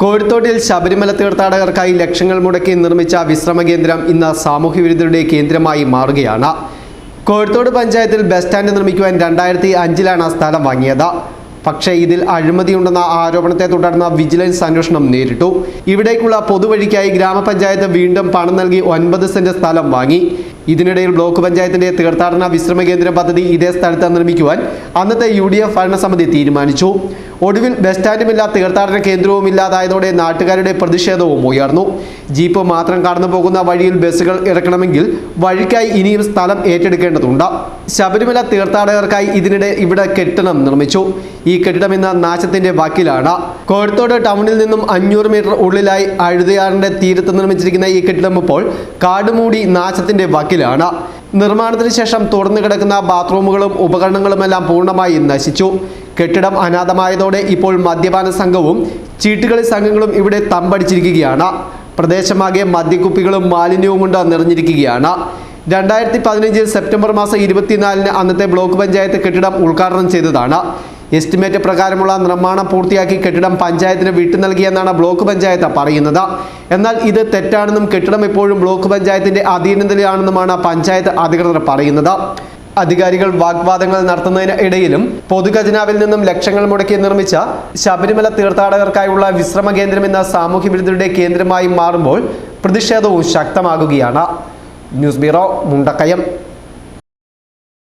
കോഴിത്തോട്ടിൽ ശബരിമല തീർത്ഥാടകർക്കായി ലക്ഷങ്ങൾ മുടക്കി നിർമ്മിച്ച വിശ്രമ കേന്ദ്രം ഇന്ന് സാമൂഹ്യ വിരുദ്ധരുടെ കേന്ദ്രമായി മാറുകയാണ്. കോഴിത്തോട് പഞ്ചായത്തിൽ ബസ് സ്റ്റാൻഡ് നിർമ്മിക്കുവാൻ രണ്ടായിരത്തി അഞ്ചിലാണ് സ്ഥലം വാങ്ങിയത്. പക്ഷേ ഇതിൽ അഴിമതിയുണ്ടെന്ന ആരോപണത്തെ തുടർന്ന് വിജിലൻസ് അന്വേഷണം നേരിട്ടു. ഇവിടേക്കുള്ള പൊതുവഴിക്കായി ഗ്രാമപഞ്ചായത്ത് വീണ്ടും പണം നൽകി ഒൻപത് സെന്റ് സ്ഥലം വാങ്ങി. ഇതിനിടയിൽ ബ്ലോക്ക് പഞ്ചായത്തിന്റെ തീർത്ഥാടന വിശ്രമ കേന്ദ്ര പദ്ധതി ഇതേ സ്ഥലത്ത് നിർമ്മിക്കുവാൻ അന്നത്തെ യു ഡി എഫ് ഭരണസമിതി തീരുമാനിച്ചു. ഒടുവിൽ ബസ് സ്റ്റാൻഡുമില്ല തീർത്ഥാടന കേന്ദ്രവും ഇല്ലാതായതോടെ നാട്ടുകാരുടെ പ്രതിഷേധവും ഉയർന്നു. ജീപ്പ് മാത്രം കടന്നു പോകുന്ന വഴിയിൽ ബസ്സുകൾ ഇറക്കണമെങ്കിൽ വഴിക്കായി ഇനിയും സ്ഥലം ഏറ്റെടുക്കേണ്ടതുണ്ട്. ശബരിമല തീർത്ഥാടകർക്കായി ഇതിനിടെ ഇവിടെ കെട്ടിടം നിർമ്മിച്ചു. ഈ കെട്ടിടം ഇന്ന് നാശത്തിന്റെ വാക്കിലാണ്. കോഴത്തോട് ടൗണിൽ നിന്നും അഞ്ഞൂറ് മീറ്റർ ഉള്ളിലായി അഴുതയാറിന്റെ തീരത്ത് നിർമ്മിച്ചിരിക്കുന്ന ഈ കെട്ടിടം ഇപ്പോൾ കാടുമൂടി നാശത്തിന്റെ വാക്കിലാണ്. നിർമ്മാണത്തിന് ശേഷം തുറന്നു കിടക്കുന്ന ബാത്റൂമുകളും ഉപകരണങ്ങളുമെല്ലാം പൂർണമായി നശിച്ചു. കെട്ടിടം അനാഥമായതോടെ ഇപ്പോൾ മദ്യപാന സംഘവും ചീട്ടുകളി സംഘങ്ങളും ഇവിടെ തമ്പടിച്ചിരിക്കുകയാണ്. പ്രദേശമാകെ മദ്യക്കുപ്പികളും മാലിന്യവും കൊണ്ട് നിറഞ്ഞിരിക്കുകയാണ്. രണ്ടായിരത്തി പതിനഞ്ച് സെപ്റ്റംബർ മാസം ഇരുപത്തിനാലിന് അന്നത്തെ ബ്ലോക്ക് പഞ്ചായത്ത് കെട്ടിടം ഉദ്ഘാടനം ചെയ്തതാണ്. എസ്റ്റിമേറ്റ് പ്രകാരമുള്ള നിർമ്മാണം പൂർത്തിയാക്കി കെട്ടിടം പഞ്ചായത്തിന് വിട്ടു നൽകിയെന്നാണ് ബ്ലോക്ക് പഞ്ചായത്ത് പറയുന്നത്. എന്നാൽ ഇത് തെറ്റാണെന്നും കെട്ടിടം ഇപ്പോഴും ബ്ലോക്ക് പഞ്ചായത്തിന്റെ അധീനതയിലാണെന്നുമാണ് പഞ്ചായത്ത് അധികൃതർ പറയുന്നത്. അധികാരികൾ വാഗ്വാദങ്ങൾ നടത്തുന്നതിന് ഇടയിലും പൊതുഖജനാവിൽ നിന്നും ലക്ഷങ്ങൾ മുടക്കി നിർമ്മിച്ച ശബരിമല തീർത്ഥാടകർക്കായുള്ള വിശ്രമ കേന്ദ്രം എന്ന സാമൂഹ്യ വിരുദ്ധരുടെ കേന്ദ്രമായി മാറുമ്പോൾ പ്രതിഷേധവും ശക്തമാകുകയാണ്. News bureau Mundakayam.